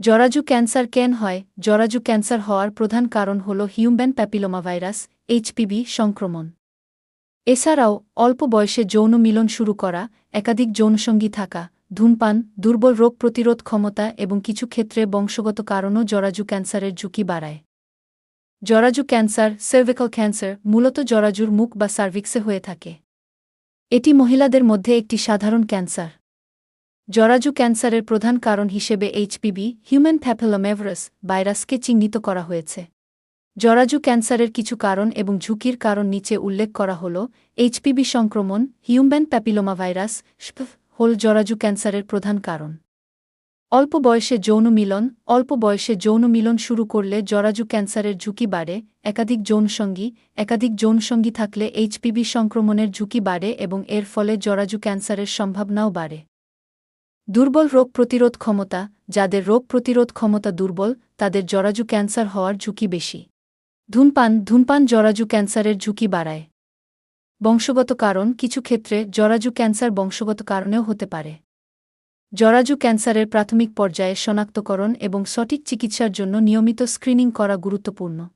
জরাজু cancer কেন হয়? জরাজু cancer হওয়ার প্রধান কারণ হল হিউম্যান প্যাপিলোমা ভাইরাস এইচপিভি, সংক্রমণ। এছাড়াও, অল্প বয়সে যৌন মিলন শুরু করা, একাধিক যৌনসঙ্গী থাকা, ধূমপান, দুর্বল রোগ প্রতিরোধ ক্ষমতা এবং কিছু ক্ষেত্রে বংশগত কারণও জরাজু ক্যান্সারের ঝুঁকি বাড়ায়। জরাজু ক্যান্সার সার্ভিক্যাল ক্যান্সার মূলত জরাজুর মুখ বা সার্ভিক্সে হয়ে থাকে। এটি মহিলাদের মধ্যে একটি সাধারণ ক্যান্সার। জরাজু ক্যান্সারের প্রধান কারণ হিসেবে এইচপিবি হিউম্যান প্যাপেলোমেভারাস ভাইরাসকে চিহ্নিত করা হয়েছে। জরাজু ক্যান্সারের কিছু কারণ এবং ঝুঁকির কারণ নিচে উল্লেখ করা হল এইচপিবি সংক্রমণ, হিউম্যান প্যাপিলোমা ভাইরাস হল জরাজু ক্যান্সারের প্রধান কারণ। অল্প বয়সে যৌন মিলন, অল্প বয়সে যৌন মিলন শুরু করলে জরাজু ক্যান্সারের ঝুঁকি বাড়ে, একাধিক যৌনসঙ্গী একাধিক যৌনসঙ্গী থাকলে এইচপিবি সংক্রমণের ঝুঁকি বাড়ে এবং এর ফলে জরাজু ক্যান্সারের সম্ভাবনাও বাড়ে। দুর্বল রোগ প্রতিরোধ ক্ষমতা, যাদের রোগ প্রতিরোধ ক্ষমতা দুর্বল, তাদের জরাজু ক্যান্সার হওয়ার ঝুঁকি বেশি। ধূমপান ধূমপান জরাজু ক্যান্সারের ঝুঁকি বাড়ায়। বংশগত কারণ, কিছু ক্ষেত্রে জরাজু ক্যান্সার বংশগত কারণেও হতে পারে। জরাজু ক্যান্সারের প্রাথমিক পর্যায়ে শনাক্তকরণ এবং সঠিক চিকিৎসার জন্য নিয়মিত স্ক্রিনিং করা গুরুত্বপূর্ণ।